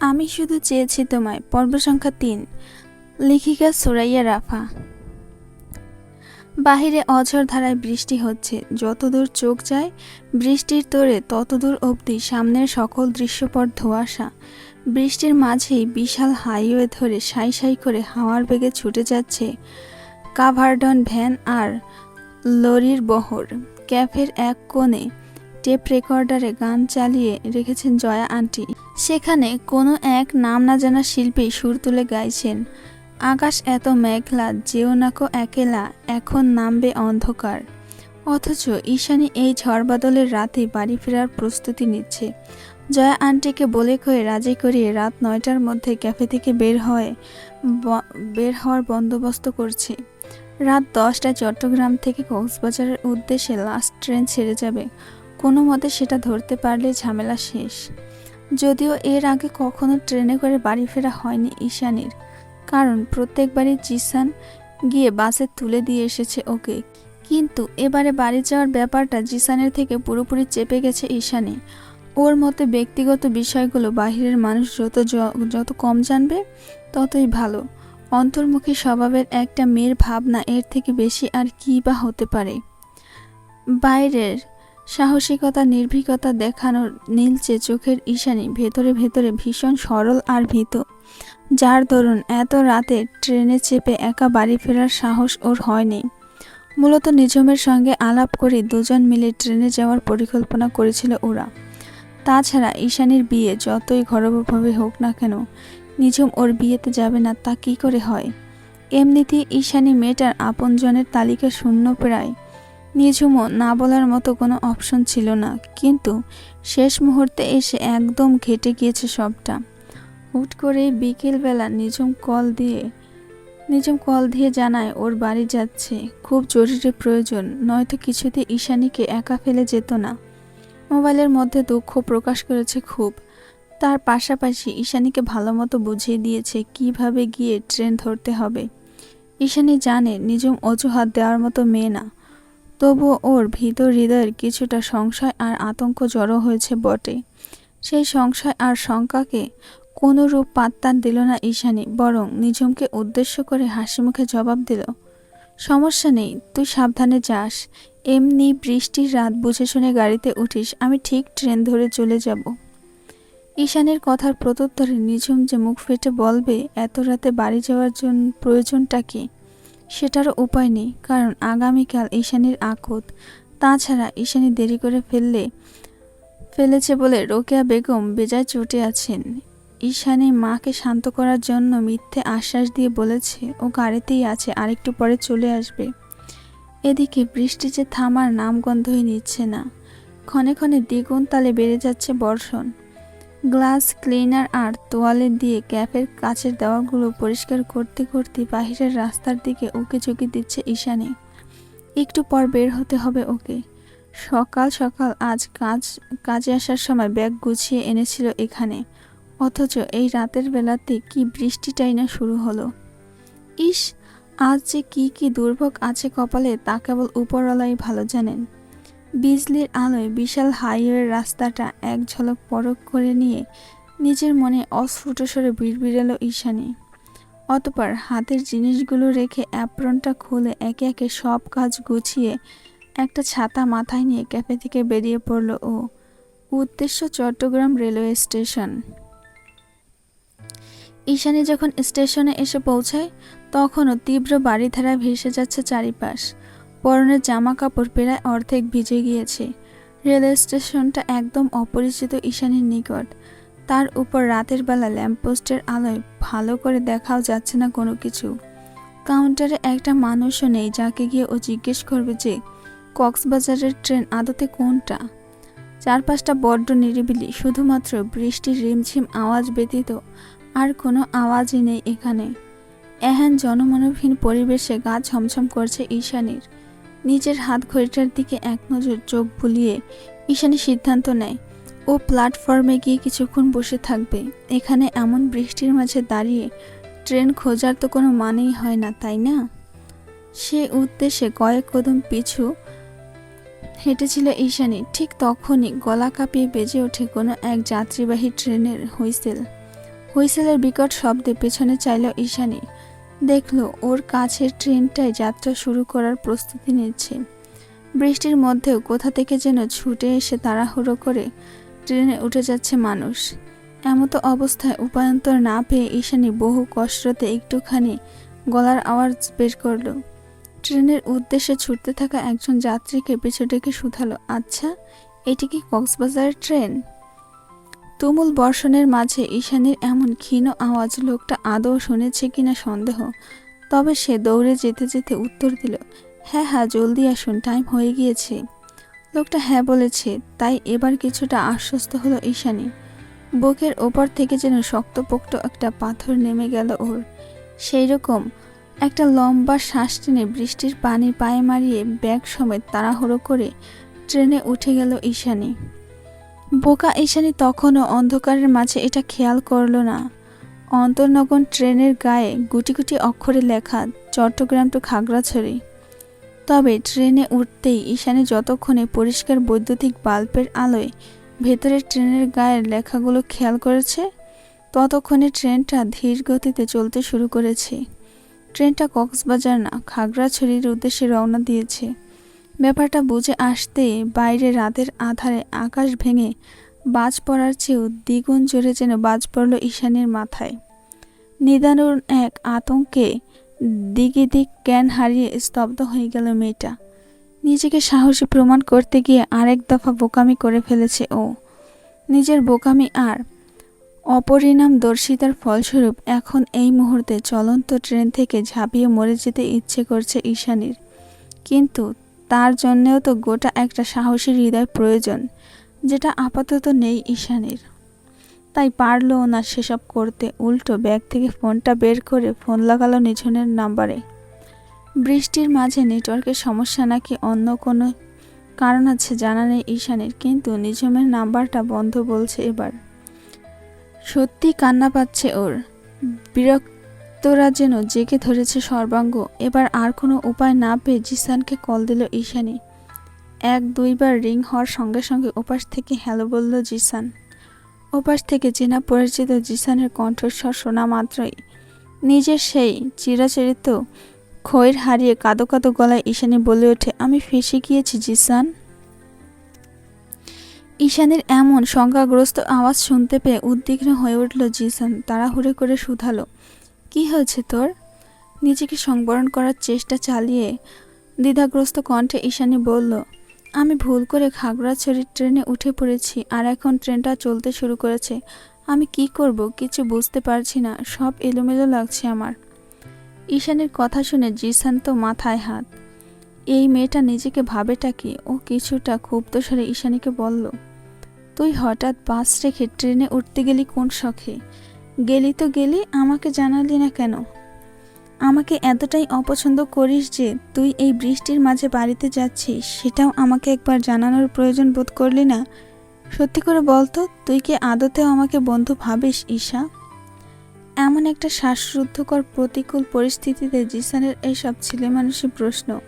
আমি শুধু চেয়েছি তোমায়, পর্ব সংখ্যা তিন। লেখিকা সুরাইয়া রাফা। বাহিরে অঝর ধারায় বৃষ্টি হচ্ছে। যতদূর চোখ যায়, বৃষ্টির তোরে ততদূর অবধি সামনের সকল দৃশ্যপট ধোঁয়াশা বৃষ্টির মাঝেই বিশাল হাইওয়ে ধরে সাই সাই করে হাওয়ার বেগে ছুটে যাচ্ছে কাভারডন ভ্যান আর লরির বহর। ক্যাফের এক কোণে টেপ রেকর্ডারে গান চালিয়ে রেখেছেন জয়া আন্টি। সেখানে কোনো এক নাম না জানা শিল্পী সুর তুলে গাইছেন। আকাশ এত মেঘলা, যেও নাকো একেলা, এখন নামবে অন্ধকার। অথচ ঈশানী এই ঝড় বাদলের রাতে বাড়ি ফেরার প্রস্তুতি নিচ্ছে। জয়া আন্টিকে বলে কয়ে রাজি করিয়ে রাত নয়টার মধ্যে ক্যাফে থেকে বের হয় বের হওয়ার বন্দোবস্ত করছে। রাত দশটায় চট্টগ্রাম থেকে কক্সবাজারের উদ্দেশ্যে লাস্ট ট্রেন ছেড়ে যাবে। কোনো মতে সেটা ধরতে পারলে ঝামেলা শেষ। যদিও এর আগে কখনো ট্রেনে করে বাড়ি ফেরা হয়নি ঈশানীর। কারণ প্রত্যেকবারই জিসান গিয়ে বাসে তুলে দিয়ে এসেছে ওকে। কিন্তু এবারে বাড়ি যাওয়ার ব্যাপারটা জিসানের থেকে পুরোপুরি চেপে গেছে ঈশানী। ওর মতে ব্যক্তিগত বিষয়গুলো বাহিরের মানুষ যত যত কম জানবে, ততই ভালো। অন্তর্মুখী স্বভাবের একটা মেয়ের ভাবনা এর থেকে বেশি আর কী বা হতে পারে? বাইরের সাহসিকতা, নির্ভীকতা দেখানোর নীলচে চোখের ঈশানী, ভেতরে ভেতরে ভীষণ সরল আর ভীত। যার দরুন এত রাতে ট্রেনে চেপে একা বাড়ি ফেরার সাহস ওর হয়নি। মূলত নিঝুমের সঙ্গে আলাপ করে দুজন মিলে ট্রেনে যাওয়ার পরিকল্পনা করেছিল ওরা। তাছাড়া ঈশানীর বিয়ে যতই ঘরোয়াভাবে হোক না কেন, নিঝুম ওর বিয়েতে যাবে না, তা কী করে হয়? এমনিতেই ঈশানী মেয়েটার আপনজনের তালিকা শূন্য প্রায়। নিঝুমও না বলার মতো কোনো অপশন ছিল না, কিন্তু শেষ মুহূর্তে এসে একদম ঘেটে গিয়েছে সবটা। হুট করে বিকেলবেলা নিঝুম কল দিয়ে নিঝুম কল দিয়ে জানায় ওর বাড়ি যাচ্ছে। খুব জরুরি প্রয়োজন, নয়তো কিছুতে ঈশানীকে একা ফেলে যেত না। মোবাইলের মধ্যে দুঃখ প্রকাশ করেছে খুব। তার পাশাপাশি ঈশানীকে ভালো মতো বুঝিয়ে দিয়েছে কীভাবে গিয়ে ট্রেন ধরতে হবে। ঈশানী জানে নিজুম অজুহাত দেওয়ার মতো মেয়ে না। তবুও ওর ভিতর হৃদয়ের কিছুটা সংশয় আর আতঙ্ক জড়ো হয়েছে বটে। সেই সংশয় আর শঙ্কাকে কোনো রূপ পাত্তার দিল না ঈশানী, বরং নিঝুমকে উদ্দেশ্য করে হাসি মুখে জবাব দিল, সমস্যা নেই, তুই সাবধানে যাস। এমনি বৃষ্টির রাত বুঝে শুনে গাড়িতে উঠিস, আমি ঠিক ট্রেন ধরে চলে যাব। ঈশানের কথার প্রত্যুত্তরে নিঝুম যে মুখ ফেটে বলবে, এত রাতে বাড়ি যাওয়ার জন্য প্রয়োজনটা কি? সেটারও উপায় নেই, কারণ আগামীকাল ঈশানীর আকত। তাছাড়া ঈশানী দেরি করে ফেললে, ফেলেছে বলে রোকেয়া বেগম বেজায় চটে আছেন। ঈশানী মাকে শান্ত করার জন্য মিথ্যে আশ্বাস দিয়ে বলেছে, ও গাড়িতেই আছে, আরেকটু পরে চলে আসবে। এদিকে বৃষ্টি যে থামার নামগন্ধই নিচ্ছে না। ক্ষণে ক্ষণে দ্বিগুণ তালে বেড়ে যাচ্ছে বর্ষণ। গ্লাস ক্লিনার আর তোয়ালে দিয়ে ক্যাফের কাছের দেওয়ালগুলো পরিষ্কার করতে করতে বাহিরের রাস্তার দিকে উকি চুকি দিচ্ছে ঈশানী। একটু পর বের হতে হবে ওকে। সকাল সকাল আজ কাজ, কাজে আসার সময় ব্যাগ গুছিয়ে এনেছিল এখানে। অথচ এই রাতের বেলাতে কি বৃষ্টিটাই না শুরু হলো। ইস, আজ যে কি কি দুর্ভোগ আছে কপালে তা কেবল উপরওয়ালাই ভালো জানেন। বিজলির আলোয় বিশাল হাইওয়ের রাস্তাটা এক ঝলক পরক করে নিয়ে নিজের মনে অস্ফুট স্বরে বিড়বিড়ালো ঈশানী। অতপর হাতের জিনিসগুলো রেখে অ্যাপ্রনটা খুলে একে একে সব কাজ গুছিয়ে একটা ছাতা মাথায় নিয়ে ক্যাফে থেকে বেরিয়ে পড়ল ও। উদ্দেশ্য চট্টগ্রাম রেলওয়ে স্টেশন। ঈশানী যখন স্টেশনে এসে পৌঁছায়, তখনও তীব্র বাড়িধারা ভেসে যাচ্ছে চারিপাশ। পরনের জামা কাপড় প্রায় অর্ধেক ভিজে গিয়েছে। রেলওয়ে স্টেশনটা একদম অপরিচিত ঈশানীর নিকট। তার উপর রাতের বেলা ল্যাম্পপোস্টের আলোয় ভালো করে দেখাও যাচ্ছে না কোনো কিছু। কাউন্টারে একটা মানুষও নেই যাকে গিয়ে ও জিজ্ঞেস করবে যে, কক্সবাজারের ট্রেন আদতে কোনটা? চারপাশটা বড্ড নিরিবিলি, শুধুমাত্র বৃষ্টির রিমঝিম আওয়াজ ব্যতীত আর কোনো আওয়াজই নেই এখানে। এহেন জনমানবহীন পরিবেশে গা ছমছম করছে ঈশানীর। নিজের হাত ঘড়িটার দিকে এক নজর চোখ বুলিয়ে ঈশানি সিদ্ধান্ত নেয়। ও প্ল্যাটফর্মে গিয়ে কিছুক্ষণ বসে থাকবে। এখানে এমন বৃষ্টির মাঝে দাঁড়িয়ে ট্রেন খোঁজার তো কোনো মানেই হয় না, তাই না? সে উদ্দেশ্যে কয়েক কদম পিছু হেঁটেছিল ঈশানী। ঠিক তখনই গলা কাঁপিয়ে বেজে ওঠে কোনো এক যাত্রীবাহী ট্রেনের হুইসেল। হুইসেলের বিকট শব্দে পেছনে চাইল ঈশানী। দেখল ওর কাছের ট্রেনটায় যাত্রা শুরু করার প্রস্তুতি নিচ্ছে। বৃষ্টির মধ্যেও কোথা থেকে যেন ছুটে এসে তাড়াহুড়ো করে ট্রেনে উঠে যাচ্ছে মানুষ। এমতো অবস্থায় উপায়ন্তর না পেয়ে ঈশানী বহু কষ্টতে একটুখানি গলার আওয়াজ বের করল। ট্রেনের উদ্দেশ্যে ছুটতে থাকা একজন যাত্রীকে পিছু ডেকে শুধালো আচ্ছা এটি কি কক্সবাজারের ট্রেন? তুমুল বর্ষণের মাঝে ঈশানীর এমন ক্ষীণ আওয়াজ লোকটা আদৌ শুনেছে কিনা সন্দেহ। তবে সে দৌড়ে যেতে যেতে উত্তর দিল হ্যাঁ হ্যাঁ জলদি আসুন টাইম হয়ে গিয়েছে। লোকটা হ্যাঁ বলেছে, তাই এবার কিছুটা আশ্বস্ত হলো ঈশানী। বুকের ওপর থেকে যেন শক্তপোক্ত একটা পাথর নেমে গেল ওর। সেই রকম একটা লম্বা শ্বাস টেনে বৃষ্টির পানি পায়ে মারিয়ে ব্যাগ সমেত তাড়াহুড়ো করে ট্রেনে উঠে গেল ঈশানী। বোকা ঈশানী তখনও অন্ধকারের মাঝে এটা খেয়াল করল না। অন্তর্নগন ট্রেনের গায়ে গুটি গুটি অক্ষরে লেখা, চট্টগ্রাম টু খাগড়াছড়ি। তবে ট্রেনে উঠতেই ঈশানী যতক্ষণে পরিষ্কার বৈদ্যুতিক বাল্বের আলোয় ভেতরের ট্রেনের গায়ের লেখাগুলো খেয়াল করেছে, ততক্ষণে ট্রেনটা ধীর গতিতে চলতে শুরু করেছে। ট্রেনটা কক্সবাজার না, খাগড়াছড়ির উদ্দেশ্যে রওনা দিয়েছে। ব্যাপারটা বুঝে আসতে বাইরে রাতের আধারে আকাশ ভেঙে বাজ পড়ার চেয়েও দ্বিগুণ জোরে যেন বাজ পড়ল ঈশানীর মাথায়। নিদানুর এক আতঙ্কে দিকে দিক জ্ঞান হারিয়ে স্তব্ধ হয়ে গেল মেয়েটা। নিজেকে সাহসী প্রমাণ করতে গিয়ে আরেক দফা বোকামি করে ফেলেছে ও। নিজের বোকামি আর অপরিণাম দর্শিতার ফলস্বরূপ এখন এই মুহূর্তে চলন্ত ট্রেন থেকে ঝাঁপিয়ে মরে যেতে ইচ্ছে করছে ঈশানীর। কিন্তু তার জন্যেও তো গোটা একটা সাহসী হৃদয় প্রয়োজন, যেটা আপাতত নেই ঈশানের। তাই পারলও না সেসব করতে, উল্টো ব্যাগ থেকে ফোনটা বের করে ফোন লাগালো নিঝনের নাম্বারে। বৃষ্টির মাঝে নেটওয়ার্কের সমস্যা নাকি অন্য কোনো কারণ আছে জানা নেই ঈশানের, কিন্তু নিঝুমের নাম্বারটা বন্ধ বলছে এবার। সত্যি কান্না পাচ্ছে ওর। বিরক্তরা যেন জেগে ধরেছে সর্বাঙ্গ। এবার আর কোনো উপায় না পেয়ে জিসানকে কল দিল ঈশানী। এক, দুইবার রিং হওয়ার সঙ্গে সঙ্গে ওপাশ থেকে হ্যালো বলল জিসান। ওপাশ থেকে চেনা পরিচিত জিসানের কণ্ঠস্বর শোনা মাত্রই। নিজের সেই চিরাচরিত খৈর হারিয়ে কাদো কাদো গলায় ঈশানী বলে ওঠে, আমি ফেসে গিয়েছি জিসান। ঈশানের এমন শঙ্কাগ্রস্ত আওয়াজ শুনতে পেয়ে উদ্বিগ্ন হয়ে উঠল জিসান। তাড়াহুড়ো করে শুধালো। কি হয়েছে তোর? নিজেকে সংবরণ করার চেষ্টা চালিয়ে দ্বিধাগ্রস্ত কণ্ঠে ঈশানী বলল, আমি ভুল করে খাগড়াছড়ির ট্রেনে উঠে পড়েছি আর এখন ট্রেনটা চলতে শুরু করেছে। আমি কি করব কিছু বুঝতে পারছি না, সব এলোমেলো লাগছে আমার। ঈশানের কথা শুনে জিসান তো মাথায় হাত। এই মেয়েটা নিজেকে ভাবেটা কি? ও কিছুটা ক্ষুব্ধ স্বরে ঈশানীকে বলল, তুই হঠাৎ বাস রেখে ট্রেনে উঠতে গেলি কোন শখে? গেলি তো গেলি, আমাকে জানালি না কেন? আমাকে এতটাই অপছন্দ করিস যে তুই এই বৃষ্টির মাঝে বাড়িতে যাচ্ছিস, সেটাও আমাকে একবার জানানোর প্রয়োজন বোধ করলি না? সত্যি করে বলতো তুই কি আদতেও আমাকে বন্ধু ভাবিস, ঈশা? এমন একটা শ্বাসরুদ্ধকর প্রতিকূল পরিস্থিতিতে জিসানের এইসব ছেলে মানুষের প্রশ্ন,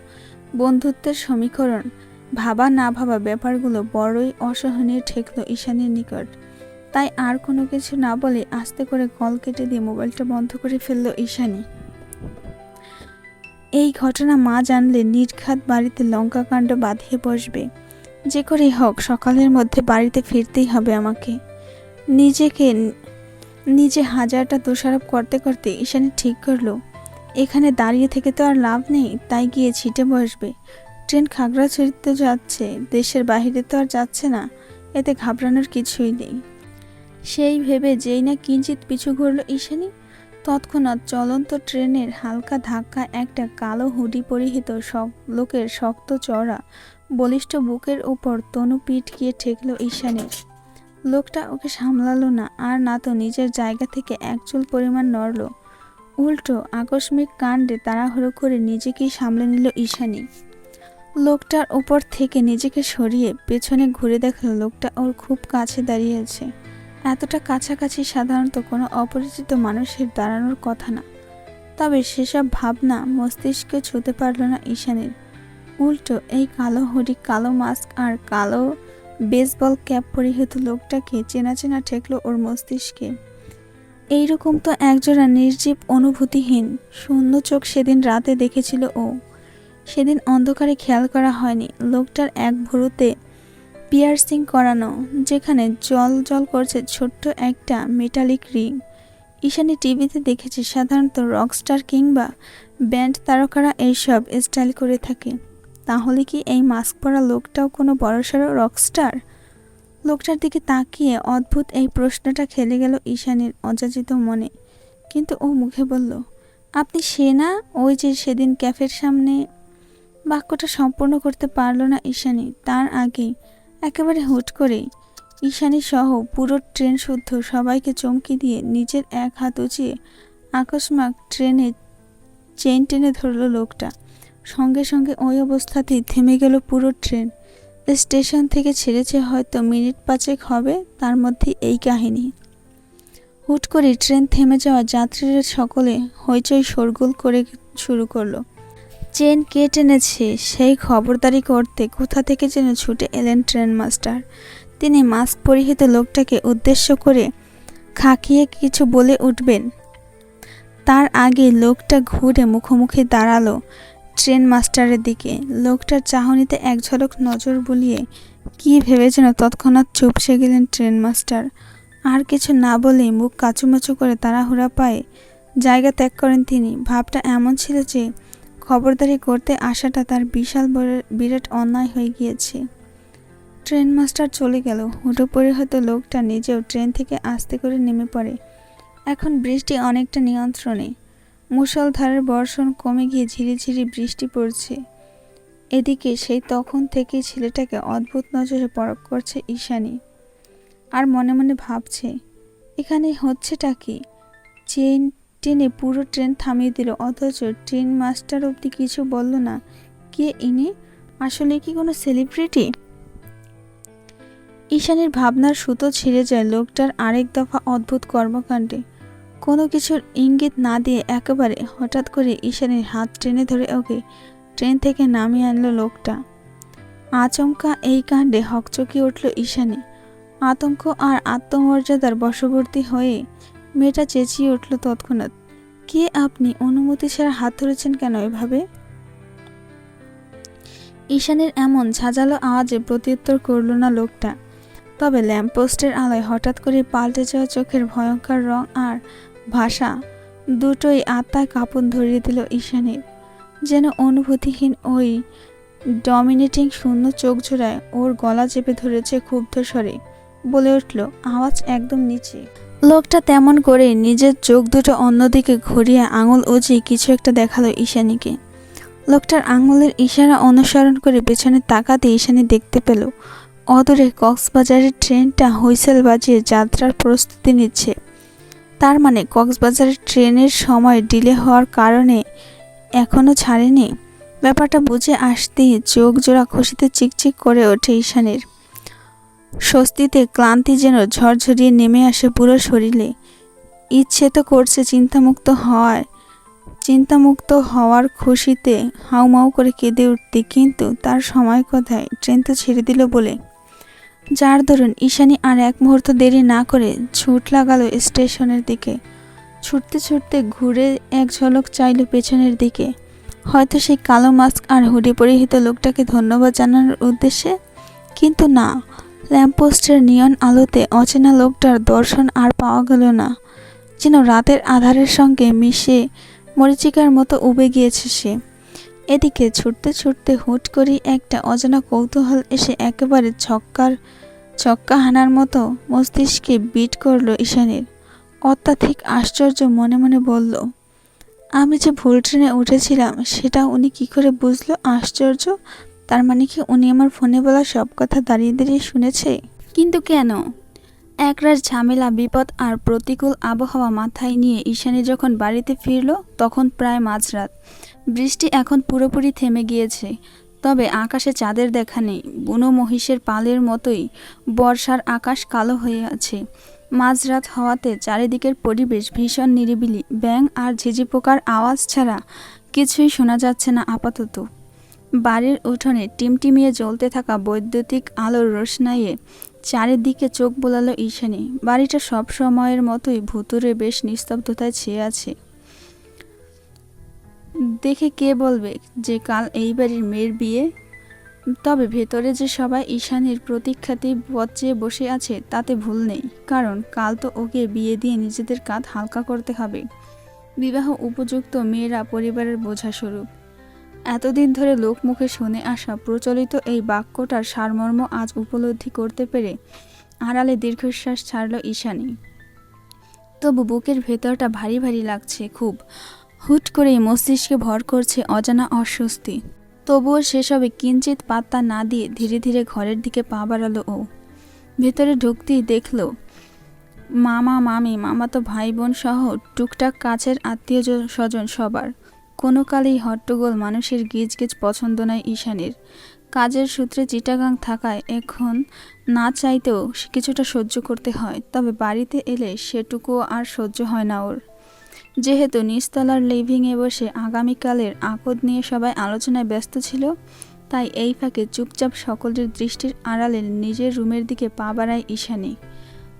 বন্ধুত্বের সমীকরণ, ভাবা না ভাবা ব্যাপারগুলো বড়ই অসহনীয় ঠেকল ঈশানের নিকট। তাই আর কোনো কিছু না বলে আস্তে করে কল কেটে দিয়ে মোবাইলটা বন্ধ করে ফেলল ঈশানি। এই ঘটনা মা জানলে নির্ঘাত বাড়িতে লঙ্কা কাণ্ড বাঁধিয়ে বসবে। যে করেই হোক, সকালের মধ্যে বাড়িতে ফিরতেই হবে আমাকে। নিজেকে নিজে হাজারটা দোষারোপ করতে করতে ঈশানি ঠিক করল। এখানে দাঁড়িয়ে থেকে তো আর লাভ নেই, তাই গিয়ে ছিটে বসবে। ট্রেন খাগড়াছড়িতে যাচ্ছে, দেশের বাহিরে তো আর যাচ্ছে না, এতে ঘাবড়ানোর কিছুই নেই। সেই ভেবে যেই না কিঞ্চিত পিছু ঘুরল ঈশানী, তৎক্ষণাৎ চলন্ত ট্রেনের হালকা ধাক্কা একটা কালো হুডি পরিহিত সব লোকের শক্ত চড়া বলিষ্ঠ বুকের ওপর তনু পিঠ গিয়ে ঠেকল ঈশানীর। লোকটা ওকে সামলালো না, আর না তো নিজের জায়গা থেকে একচুল পরিমাণ নড়ল। উল্টো আকস্মিক কাণ্ডে তাড়াহুড়ো করে নিজেকেই সামলে নিল ঈশানী। লোকটার উপর থেকে নিজেকে সরিয়ে পেছনে ঘুরে দেখল লোকটা ওর খুব কাছে দাঁড়িয়েছে। এতটা কাছাকাছি সাধারণত কোনো অপরিচিত মানুষের দাঁড়ানোর কথা না। তবে সেসব ভাবনা মস্তিষ্কে ছুতে পারল না ঈশানের। উল্টো এই কালো হুডি, কালো মাস্ক আর কালো বেসবল ক্যাপ পরিহিত লোকটাকে চেনা চেনা ঠেকলো ওর মস্তিষ্কে। এইরকম তো একজোড়া নির্জীব অনুভূতিহীন, শূন্য চোখ সেদিন রাতে দেখেছিল ও। সেদিন অন্ধকারে খেয়াল করা হয়নি, লোকটার এক ভুরুতে পিয়ার্সিং করানো, যেখানে জল জল করছে ছোট্ট একটা মেটালিক রিং ঈশানী টিভিতে দেখেছে সাধারণত রকস্টার কিংবা ব্যান্ড তারকারা এইসব স্টাইল করে থাকে। তাহলে কি এই মাস্ক পরা লোকটাও কোনো বড়সড় রকস্টার লোকটার দিকে তাকিয়ে অদ্ভুত এই প্রশ্নটা খেলে গেল ঈশানীর অযাচিত মনে। কিন্তু ও মুখে বলল, আপনি সে না ওই যে সেদিন ক্যাফের সামনে? বাক্যটা সম্পূর্ণ করতে পারল না ঈশানী। তার আগেই একেবারে হুট করে ঈশানী সহ পুরো ট্রেন শুদ্ধ, সবাইকে চমকি দিয়ে নিজের এক হাত উঁচিয়ে আকস্মাক ট্রেনে চেন টেনে ধরলো লোকটা। সঙ্গে সঙ্গে ওই অবস্থাতেই থেমে গেল পুরো ট্রেন। স্টেশন থেকে ছেড়েছে হয়তো মিনিট পাঁচেক হবে, তার মধ্যে এই কাহিনী। হুট করে ট্রেন থেমে যাওয়া যাত্রীরা সকলে হইচই শোরগোল করে শুরু করল। চেন কে টেনেছে? সেই খবরদারি করতে কোথা থেকে যেন ছুটে এলেন ট্রেন মাস্টার। তিনি মাস্ক পরিহিত লোকটাকে উদ্দেশ্য করে খাকিয়ে কিছু বলে উঠবেন। তার আগে লোকটা ঘুরে মুখোমুখি দাঁড়াল ট্রেন মাস্টারের দিকে। লোকটার চাহনিতে এক ঝলক নজর বুলিয়ে কী ভেবে যেন তৎক্ষণাৎ চুপসে গেলেন ট্রেন মাস্টার। আর কিছু না বলেই মুখ কাচুমাচু করে তাড়াহুড়া পায়ে জায়গা ত্যাগ করেন তিনি। ভাবটা এমন ছিল যে খবরদারি করতে আসাটা তার বিশাল বিরাট অন্যায় হয়ে গিয়েছে। ট্রেন মাস্টার চলে গেল। হুটো হয়তো লোকটা নিজেও ট্রেন থেকে আস্তে করে নেমে পড়ে। এখন বৃষ্টি অনেকটা নিয়ন্ত্রণে। মুষলধারের বর্ষণ কমে গিয়ে ঝিরিঝিরি বৃষ্টি পড়ছে। এদিকে সেই তখন থেকেই ছেলেটাকে অদ্ভুত নজরে পরখ করছে ঈশানী। আর মনে মনে ভাবছে, এখানে হচ্ছেটা কি? চেন টেনে পুরো ট্রেন থামিয়ে দিল, অথচ ট্রেন মাস্টার অবধি কিছু বলল না। কে ইনি? আসলে কি কোনো সেলিব্রিটি ঈশানীর ভাবনার সুতো ছিঁড়ে যায় লোকটার আরেক দফা অদ্ভুত কর্মকাণ্ডে। কোনো কিছুর ইঙ্গিত না দিয়ে একেবারে হঠাৎ করে ঈশানের হাত টেনে ধরে ওকে ট্রেন থেকে নামিয়ে আনলো লোকটা। আচমকা এই কাণ্ডে হকচকিয়ে উঠল ঈশানী। আতঙ্ক আর আত্মমর্যাদার বশবর্তী হয়ে মেয়েটা চেঁচিয়ে উঠল তৎক্ষণাৎ। কে আপনি? অনুমতি ছাড়া হাত ধরেছেন কেন এভাবে? ঈশানের এমন ঝাঁঝালো আওয়াজে প্রত্যুত্তর করল না লোকটা। তবে ল্যাম্পপোস্টের আলোয় হঠাৎ করে পাল্টে যাওয়া চোখের ভয়ঙ্কর রং আর ভাষা দুটোই আত্মায় কাঁপন ধরিয়ে দিল ঈশানের। যেন অনুভূতিহীন ওই ডমিনেটিং শূন্য চোখ জোড়ায় ওর গলা চেপে ধরেছে ক্ষুব্ধ স্বরে। বলে উঠল, আওয়াজ একদম নিচে। লোকটা তেমন করে নিজের চোখ দুটো অন্যদিকে ঘুরিয়ে আঙুল উঁচিয়ে কিছু একটা দেখাল ঈশানীকে। লোকটার আঙুলের ইশারা অনুসরণ করে পেছনে তাকাতে ঈশানী দেখতে পেল, অদূরে কক্সবাজারের ট্রেনটা হুইসেল বাজিয়ে যাত্রার প্রস্তুতি নিচ্ছে। তার মানে কক্সবাজারের ট্রেনের সময় ডিলে হওয়ার কারণে এখনও ছাড়েনি? ব্যাপারটা বুঝে আসতেই চোখ জোড়া খুশিতে চিকচিক করে ওঠে ঈশানীর। স্বস্তিতে ক্লান্তি যেন ঝরঝরিয়ে নেমে আসে পুরো শরীরে। ইচ্ছে তো করছে চিন্তামুক্ত হয় চিন্তামুক্ত হওয়ার খুশিতে হাউমাউ করে কেঁদে উঠতে, কিন্তু তার সময় কোথায়? ট্রেন তো ছেড়ে দিল বলে। যার ধরুন ঈশানী আর এক মুহূর্ত দেরি না করে ছুট লাগালো স্টেশনের দিকে। ছুটতে ছুটতে ঘুরে এক ঝলক চাইল পেছনের দিকে। হয়তো সেই কালো মাস্ক আর হুডি পরিহিত লোকটাকে ধন্যবাদ জানানোর উদ্দেশ্যে, কিন্তু না। ল্যাম্পপোস্টের নিয়ন আলোতে অচেনা লোকটার দর্শন আর পাওয়া গেল না। যেন রাতের আধারের সঙ্গে মিশে মরিচিকার মতো উবে গিয়েছে সে। এদিকে ছুটতে ছুটতে হুট করেই একটা অজানা কৌতূহল এসে একেবারে ছক্কার ছক্কা হানার মতো মস্তিষ্কে বিট করল ঈশানীর। অত্যাধিক আশ্চর্য মনে মনে বলল, আমি যে ভুল ট্রেনে উঠেছিলাম, সেটা উনি কি করে বুঝলো? আশ্চর্য! তার মানে কি উনি আমার ফোনে বলা সব কথা দাঁড়িয়ে দাঁড়িয়ে শুনেছে? কিন্তু কেন? একরাশ ঝামেলা, বিপদ আর প্রতিকূল আবহাওয়া মাথায় নিয়ে ঈশানী যখন বাড়িতে ফিরল, তখন প্রায় মাঝরাত। বৃষ্টি এখন পুরোপুরি থেমে গিয়েছে। তবে আকাশে চাঁদের দেখা নেই। বুনো মহিষের পালের মতোই বর্ষার আকাশ কালো হয়ে আছে। মাঝরাত হওয়াতে চারিদিকের পরিবেশ ভীষণ নিরিবিলি। ব্যাং আর ঝিঝি পোকার আওয়াজ ছাড়া কিছুই শোনা যাচ্ছে না আপাতত। বাড়ির উঠোনে টিমটিমিয়ে জ্বলতে থাকা বৈদ্যুতিক আলোর রোশনাইয়ে চারিদিকে চোখ বোলালো ঈশানী। বাড়িটা সব সময়ের মতোই ভুতুরে বেশ নিস্তব্ধতায় ছেয়ে আছে। দেখে কে বলবে যে কাল এই বাড়ির মেয়ের বিয়ে? তবে ভেতরে যে সবাই ঈশানীর প্রতীক্ষাতেই বচ্চে বসে আছে, তাতে ভুল নেই। কারণ কাল তো ওকে বিয়ে দিয়ে নিজেদের কাঁধ হালকা করতে হবে। বিবাহ উপযুক্ত মেয়েরা পরিবারের বোঝা স্বরূপ এতদিন ধরে লোকমুখে শুনে আসা প্রচলিত এই বাক্যটার সারমর্ম আজ উপলব্ধি করতে পেরে আড়ালে দীর্ঘশ্বাস ছাড়ল ঈশানী। তবু বুকের ভেতরটা ভারী ভারী লাগছে খুব। হুট করেই মস্তিষ্কে ভর করছে অজানা অস্বস্তি। তবুও সেসবে কিঞ্চিত পাত্তা না দিয়ে ধীরে ধীরে ঘরের দিকে পা বাড়ালো ও। ভেতরে ঢুকতেই দেখল, মামা, মামি, মামাতো ভাই বোন সহ টুকটাক কাছের আত্মীয় স্বজন সবার। কোনো কালেই হট্টগোল মানুষের গিজ গিজ পছন্দ নয় ঈশানের। কাজের সূত্রে চিটাগাং থাকায় এখন না চাইতেও কিছুটা সহ্য করতে হয়, তবে বাড়িতে এলে সেটুকুও আর সহ্য হয় না ওর। যেহেতু নিচতলার লিভিংয়ে বসে আগামীকালের আকদ নিয়ে সবাই আলোচনায় ব্যস্ত ছিল, তাই এই ফাঁকে চুপচাপ সকলের দৃষ্টির আড়ালে নিজের রুমের দিকে পা বাড়ায় ঈশানী।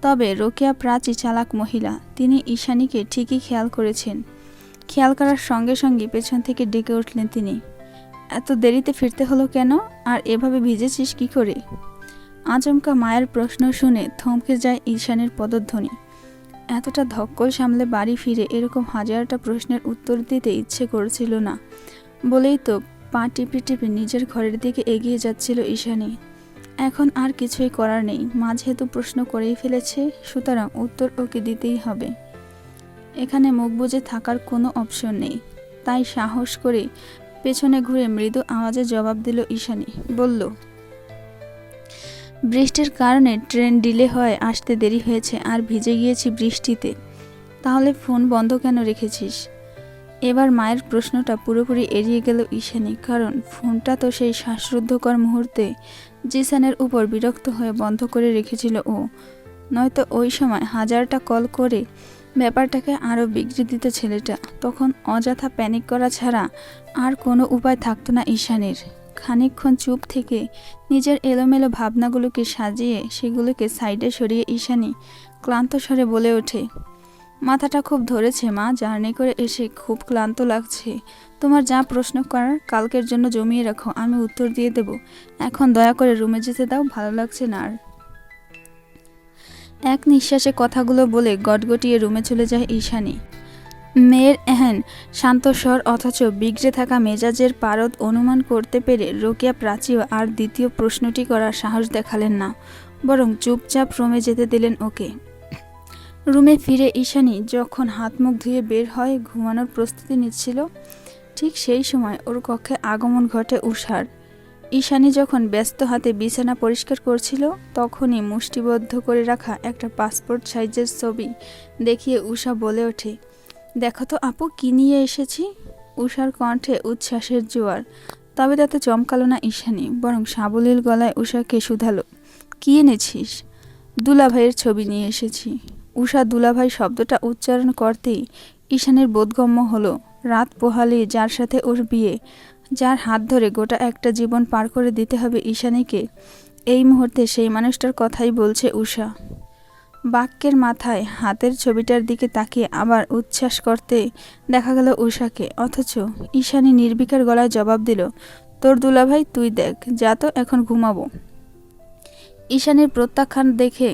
তবে রোকেয়া প্রাচী চালাক মহিলা, তিনি ঈশানীকে ঠিকই খেয়াল করেছেন। খেয়াল করার সঙ্গে সঙ্গে পেছন থেকে ডেকে উঠলেন তিনি। এত দেরিতে ফিরতে হলো কেন? আর এভাবে ভিজেছিস কি করে? আচমকা মায়ের প্রশ্ন শুনে থমকে যায় ঈশানের পদধ্বনি। এতটা ধক্কল সামলে বাড়ি ফিরে এরকম হাজারটা প্রশ্নের উত্তর দিতে ইচ্ছে করছিল না। বলেই তো পা টিপে টিপে নিজের ঘরের দিকে এগিয়ে যাচ্ছিল ঈশানী। এখন আর কিছুই করার নেই। মা যেহেতু প্রশ্ন করেই ফেলেছে, সুতরাং উত্তর ওকে দিতেই হবে। এখানে মুখ বুজে থাকার কোনো অপশন নেই। তাই সাহস করে পেছনে ঘুরে মৃদু আওয়াজে জবাব দিল ঈশানী। বলল, বৃষ্টির কারণে ট্রেন ডিলে হয়ে আসতে দেরি হয়েছে আর ভিজে গিয়েছি বৃষ্টিতে। তাহলে ফোন বন্ধ কেন রেখেছিস? এবার মায়ের প্রশ্নটা পুরোপুরি এড়িয়ে গেল ঈশানী, কারণ ফোনটা তো সেই শ্বাসরুদ্ধকর মুহূর্তে জিসানের উপর বিরক্ত হয়ে বন্ধ করে রেখেছিল ও। নয়তো ওই সময় হাজারটা কল করে ব্যাপারটাকে আরও বিগড়ে দিত ছেলেটা। তখন অযথা প্যানিক করা ছাড়া আর কোনো উপায় থাকতো না ঈশানের। খানিকক্ষণ চুপ থেকে নিজের এলোমেলো ভাবনাগুলোকে সাজিয়ে সেগুলোকে সাইডে সরিয়ে ঈশানি ক্লান্ত স্বরে বলে ওঠে, মাথাটা খুব ধরেছে মা, জার্নি করে এসে খুব ক্লান্ত লাগছে। তোমার যা প্রশ্ন করার কালকের জন্য জমিয়ে রাখো, আমি উত্তর দিয়ে দেব। এখন দয়া করে রুমে যেতে দাও, ভালো লাগছে না আর। এক নিঃশ্বাসে কথাগুলো বলে গটগটিয়ে রুমে চলে যায় ঈশানী। মেয়ের এহেন শান্তস্বর অথচ বিগড়ে থাকা মেজাজের পারদ অনুমান করতে পেরে রোকিয়া প্রাচীও আর দ্বিতীয় প্রশ্নটি করার সাহস দেখালেন না, বরং চুপচাপ রুমে যেতে দিলেন ওকে। রুমে ফিরে ঈশানী যখন হাত মুখ ধুয়ে বের হয় ঘুমানোর প্রস্তুতি নিচ্ছিল, ঠিক সেই সময় ওর কক্ষে আগমন ঘটে উষার ঈশানী যখন ব্যস্ত হাতে বিছানা পরিষ্কার করছিল, তখনই মুষ্টিবদ্ধ করে রাখা একটা পাসপোর্ট সাইজের ছবি দেখিয়ে উষা বলে ওঠে, দেখো তো আপু, কি নিয়ে এসেছি? উষার কণ্ঠে উচ্ছ্বাসের জোয়ার, তবে তাতে চমকালো না ঈশানী, বরং সাবলীল গলায় উষাকে শুধালো, কি এনেছিস? দুলাভাইয়ের ছবি নিয়ে এসেছি। উষা দুলাভাই শব্দটা উচ্চারণ করতেই ঈশানের বোধগম্য হলো, রাত পোহালে, যার সাথে ওর বিয়ে। যার হাত ধরে গোটা একটা জীবন পার করে দিতে হবে ঈশানীকে, এই মুহূর্তে সেই মানুষটার কথাই বলছে উষা বাক্যের মাথায় হাতের ছবিটার দিকে তাকিয়ে আবার উচ্ছ্বাস করতে দেখা গেল উষাকে অথচ ঈশানী নির্বিকার গলায় জবাব দিল, তোর দুলাভাই, তুই দেখ, যা তো এখন ঘুমাবো। ঈশানীর প্রত্যাখ্যান দেখে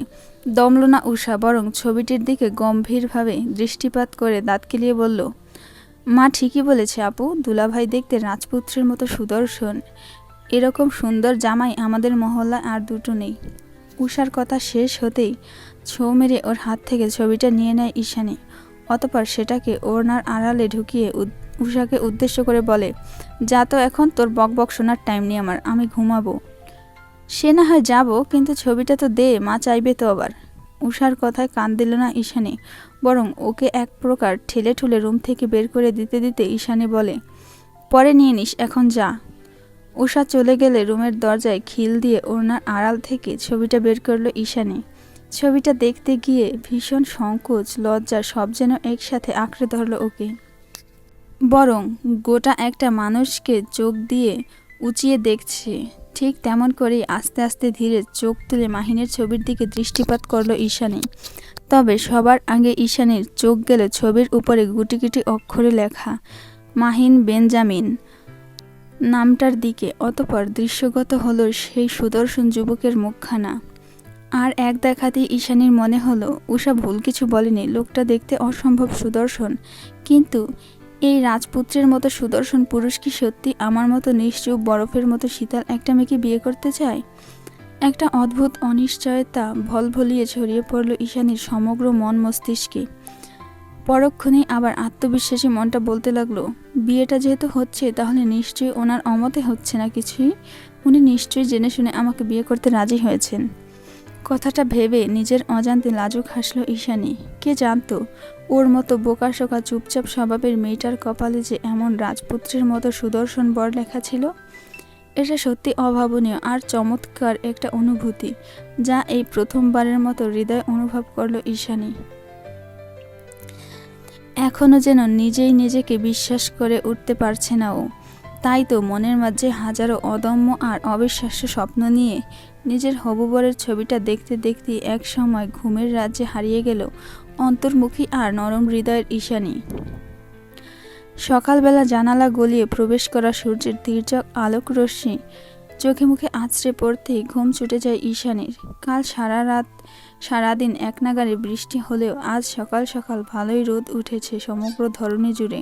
দমল না উষা বরং ছবিটির দিকে গম্ভীরভাবে দৃষ্টিপাত করে দাঁত কেলিয়ে বলল মা ঠিকই বলেছে, আপু। দুলাভাই দেখতে রাজপুত্রের মতো সুদর্শন। এরকম সুন্দর জামাই আমাদের মহল্লায় আর দুটো নেই। উষার কথা শেষ হতেই ছৌ মেরে ওর হাত থেকে ছবিটা নিয়ে নেয় ঈশানী। অতপর সেটাকে ওড়নার আড়ালে ঢুকিয়ে উষাকে উদ্দেশ্য করে বলে, যা তো এখন তোর বক বক শোনার টাইম নেই আমার, আমি ঘুমাবো। সে না হয় যাব, কিন্তু ছবিটা তো দে, মা চাইবে তো আবার। উষার কথায় কান দিল না ঈশানী। বরং ওকে এক প্রকার ঠেলে ঠুলে রুম থেকে বের করে দিতে দিতে ঈশানী বলে, পরে নিয়ে নিস, এখন যা। উষা চলে গেলে রুমের দরজায় খিল দিয়ে ওনার আড়াল থেকে ছবিটা বের করল ঈশানী। ছবিটা দেখতে গিয়ে ভীষণ সংকোচ, লজ্জা, সব যেন একসাথে আঁকড়ে ধরল ওকে। বরং গোটা একটা মানুষকে চোখ দিয়ে উঁচিয়ে দেখছে। ঠিক তেমন করেই আস্তে আস্তে ধীরে চোখ তুলে মাহিনের ছবির দিকে দৃষ্টিপাত করল ঈশানী। তবে সবার আগে ঈশানীর চোখ গেল ছবির উপরে গুটি গুটি অক্ষরে লেখা, মাহিন বেঞ্জামিন। নামটার দিকে অতপর দৃশ্যগত হলো সেই সুদর্শন যুবকের মুখখানা। আর এক দেখাতেই ঈশানীর মনে হলো, উষা ভুল কিছু বলেনি, লোকটা দেখতে অসম্ভব সুদর্শন। কিন্তু এই রাজপুত্রের মতো সুদর্শন পুরুষ কি সত্যি আমার মতো নিশ্চুপ বরফের মতো শীতল একটা মেয়েকে বিয়ে করতে চায়? একটা অদ্ভুত অনিশ্চয়তা ভলভলিয়ে ছড়িয়ে পড়ল ঈশানীর সমগ্র মন মস্তিষ্কে। পরক্ষণেই আবার আত্মবিশ্বাসী মনটা বলতে লাগল, বিয়েটা যেহেতু হচ্ছে, তাহলে নিশ্চয়ই ওনার অমতে হচ্ছে না কিছুই? উনি নিশ্চয়ই জেনে শুনে আমাকে বিয়ে করতে রাজি হয়েছেন। কথাটা ভেবে নিজের অজান্তে লাজুক হাসলো ঈশানী। কে জানতো? ওর মতো বোকাশোকা চুপচাপ স্বভাবের মেয়েটার কপালে যে এমন রাজপুত্রের মতো সুদর্শন বর লেখা ছিল, এটা সত্যি অভাবনীয় আর চমৎকার একটা অনুভূতি, যা এই প্রথমবারের মতো হৃদয় অনুভব করল ঈশানী। এখনও যেন নিজেই নিজেকে বিশ্বাস করে উঠতে পারছে না ও। তাই তো মনের মাঝে হাজারো অদম্য আর অবিশ্বাস্য স্বপ্ন নিয়ে নিজের হবুবরের ছবিটা দেখতে দেখতে এক সময় ঘুমের রাজ্যে হারিয়ে গেল অন্তর্মুখী আর নরম হৃদয়ের ঈশানী। সকালবেলা জানালা গলিয়ে প্রবেশ করা সূর্যের তীর্যক আলোক রশ্মি চোখে মুখে আছড়ে পড়তেই ঘুম ছুটে যায় ঈশানীর। কাল সারা রাত, সারাদিন এক নাগারে বৃষ্টি হলেও আজ সকাল সকাল ভালোই রোদ উঠেছে সমগ্র ধরনী জুড়ে।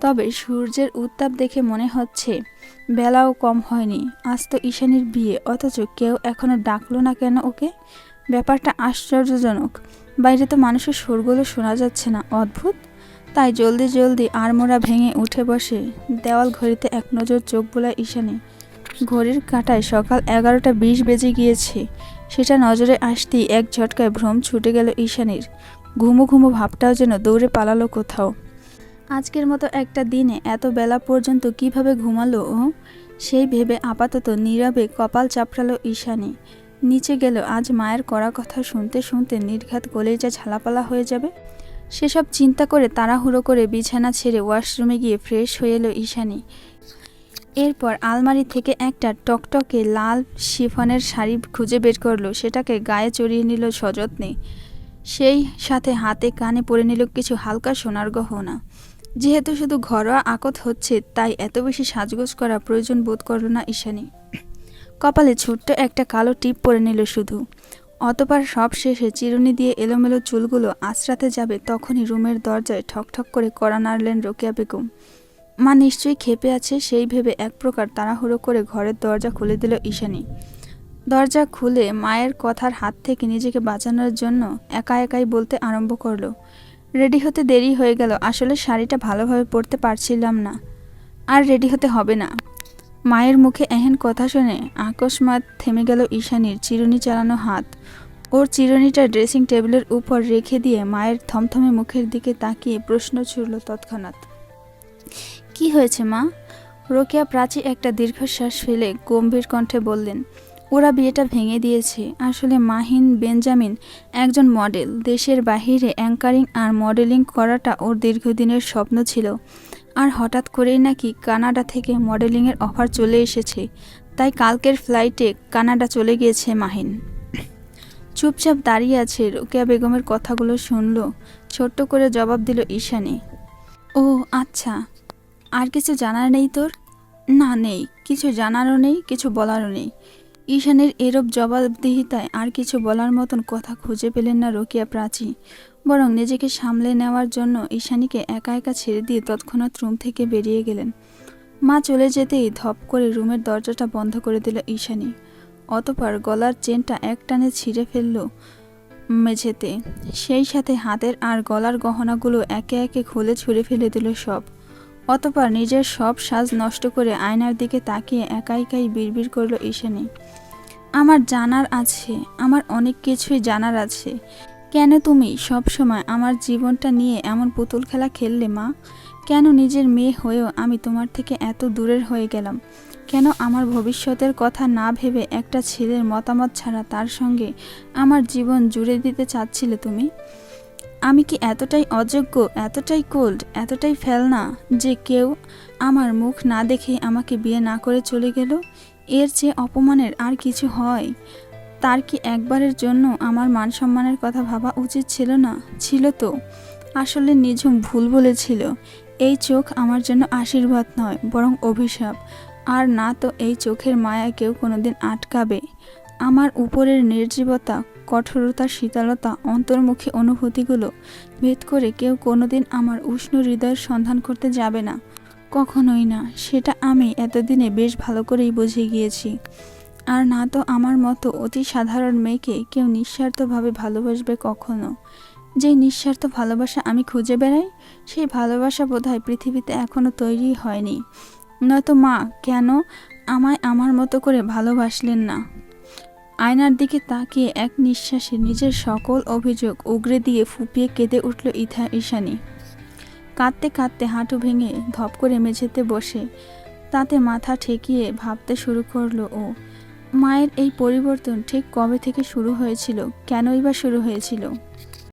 তবে সূর্যের উত্তাপ দেখে মনে হচ্ছে বেলাও কম হয়নি। আজ তো ঈশানীর বিয়ে। অথচ কেউ এখনও ডাকলো না কেন ওকে? ব্যাপারটা আশ্চর্যজনক। বাইরে তো মানুষের সুরগুলো শোনা যাচ্ছে না। অদ্ভুত। তাই জলদি জলদি আড়মোড়া ভেঙে উঠে বসে দেওয়াল ঘড়িতে এক নজর চোখ বোলায় ঈশানী। ঘড়ির কাঁটায় সকাল এগারোটা বিশ বেজে গিয়েছে। সেটা নজরে আসতেই এক ঝটকায় ভ্রম ছুটে গেল ঈশানীর। ঘুমো ঘুমো ভাবটাও যেন দৌড়ে পালালো কোথাও। আজকের মতো একটা দিনে এত বেলা পর্যন্ত কীভাবে ঘুমালো ও সেই ভেবে আপাতত নীরবে কপাল চাপড়ালো ঈশানী। নিচে গেল, আজ মায়ের করা কথা শুনতে শুনতে নির্ঘাত কলেজা ঝালাপালা হয়ে যাবে? সেসব চিন্তা করে তাড়াহুড়ো করে বিছানা ছেড়ে ওয়াশরুমে গিয়ে ফ্রেশ হয়ে এলো ঈশানী। এরপর আলমারি থেকে একটা টকটকে লাল শিফনের শাড়ি খুঁজে বের করল, সেটাকে গায়ে চড়িয়ে নিল সযত্নে। সেই সাথে হাতে কানে পরে নিল কিছু হালকা সোনার গহনা। যেহেতু শুধু ঘরোয়া আকত হচ্ছে, তাই এত বেশি সাজগোজ করা প্রয়োজন বোধ করল না ঈশানী। কপালে ছোট্ট একটা কালো টিপ পরে নিল শুধু। অতবার সব শেষে চিরুনি দিয়ে এলোমেলো চুলগুলো আশ্রাতে যাবে তখনই রুমের দরজায় ঠকঠক করে কড়া নাড়লেন রোকেয়া বেগম। মা নিশ্চয়ই খেপে আছে, সেই ভেবে এক প্রকার তাড়াহুড়ো করে ঘরের দরজা খুলে দিল ঈশানী। দরজা খুলে মায়ের কথার হাত থেকে নিজেকে বাঁচানোর জন্য একা একাই বলতে আরম্ভ করল রেডি হতে দেরি হয়ে গেল। আসলে শাড়িটা ভালোভাবে পরতে পারছিলাম না। আর রেডি হতে হবে না। মায়ের মুখে এহেন কথা শুনে আকস্মাত থেমে গেল ঈশানির চিরুনি চালানো হাত। ওর চিরুনিটা ড্রেসিং টেবিলের উপর রেখে দিয়ে মায়ের থমথমে মুখের দিকে তাকিয়ে প্রশ্ন ছুড়ল তৎক্ষণাৎ। কি হয়েছে মা? রোকেয়া প্রাচী একটা দীর্ঘশ্বাস ফেলে গম্ভীর কণ্ঠে বললেন ওরা বিয়েটা ভেঙে দিয়েছে। আসলে মাহিন বেঞ্জামিন একজন মডেল। দেশের বাহিরে অ্যাঙ্কারিং আর মডেলিং করাটা ওর দীর্ঘদিনের স্বপ্ন ছিল। আর হঠাৎ করেই নাকি কানাডা থেকে মডেলিংয়ের অফার চলে এসেছে। তাই কালকের ফ্লাইটে কানাডা চলে গিয়েছে মাহিন। চুপচাপ দাঁড়িয়ে আছে রোকেয়া বেগমের কথাগুলো শুনল। ছোট্ট করে জবাব দিল ঈশানী। ও আচ্ছা। আর কিছু জানার নেই তোর? না, নেই। কিছু জানারও নেই, কিছু বলারও নেই। ঈশানের এরব জবাবদিহিতায় আর কিছু বলার মতন কথা খুঁজে পেলেন না রোকিয়া প্রাচী। বরং নিজেকে সামলে নেওয়ার জন্য ঈশানীকে একা একা ছেড়ে দিয়ে তৎক্ষণাৎ রুম থেকে বেরিয়ে গেলেন। মা চলে যেতেই ধপ করে রুমের দরজাটা বন্ধ করে দিল ঈশানী। অতপর গলার চেনটা এক টানে ছিঁড়ে ফেলল মেঝেতে। সেই সাথে হাতের আর গলার গহনাগুলো একে একে খুলে ছুঁড়ে ফেলে দিল সব। অতপর নিজের সব সাজ নষ্ট করে আয়নার দিকে তাকিয়ে একা একাই বিড়বিড় করল ঈশানী। আমার জানার আছে, আমার অনেক কিছুই জানার আছে। কেন তুমি সব সময় আমার জীবনটা নিয়ে এমন পুতুল খেলা খেললে মা? কেন নিজের মেয়ে হয়েও আমি তোমার থেকে এত দূরের হয়ে গেলাম? কেন আমার ভবিষ্যতের কথা না ভেবে একটা ছেলের মতামত ছাড়া তার সঙ্গে আমার জীবন জুড়ে দিতে চাচ্ছিলে তুমি? আমি কি এতটাই অযোগ্য, এতটাই কোল্ড এতটাই ফেলনা যে কেউ আমার মুখ না দেখে আমাকে বিয়ে না করে চলে গেল? এর চেয়ে অপমানের আর কিছু হয়? তার কি একবারের জন্য আমার মান সম্মানের কথা ভাবা উচিত ছিল না? ছিল তো। আসলে নিঝুম ভুল বলেছিল। এই চোখ আমার জন্য আশীর্বাদ নয়, বরং অভিশাপ। আর না তো এই চোখের মায়া কেউ কোনোদিন আটকাবে। আমার উপরের নির্জীবতা, কঠোরতা, শীতলতা, অন্তর্মুখী অনুভূতিগুলো ভেদ করে কেউ কোনোদিন আমার উষ্ণ হৃদয়ের সন্ধান করতে যাবে না। কখনোই না, সেটা আমি এতদিনে বেশ ভালো করেই বুঝে গিয়েছি। আর না তো আমার মতো অতি সাধারণ মেয়েকে কেউ নিঃস্বার্থভাবে ভালোবাসবে কখনো। যে নিঃস্বার্থ ভালোবাসা আমি খুঁজে বেড়াই, সেই ভালোবাসা বোধহয় পৃথিবীতে এখনও তৈরি হয়নি। নয়তো মা, কেন আমায় আমার মতো করে ভালোবাসলেন না? আয়নার দিকে তাকিয়ে এক নিঃশ্বাসে নিজের সকল অভিযোগ উগরে দিয়ে ফুপিয়ে কেঁদে উঠল ইথা ঈশানী। কাঁদতে কাঁদতে হাঁটু ভেঙে ধপ করে মেঝেতে বসে। তাতে মাথা ঠেকিয়ে ভাবতে শুরু করল ও। মায়ের এই পরিবর্তন ঠিক কবে থেকে শুরু হয়েছিল? কেনই বা শুরু হয়েছিল?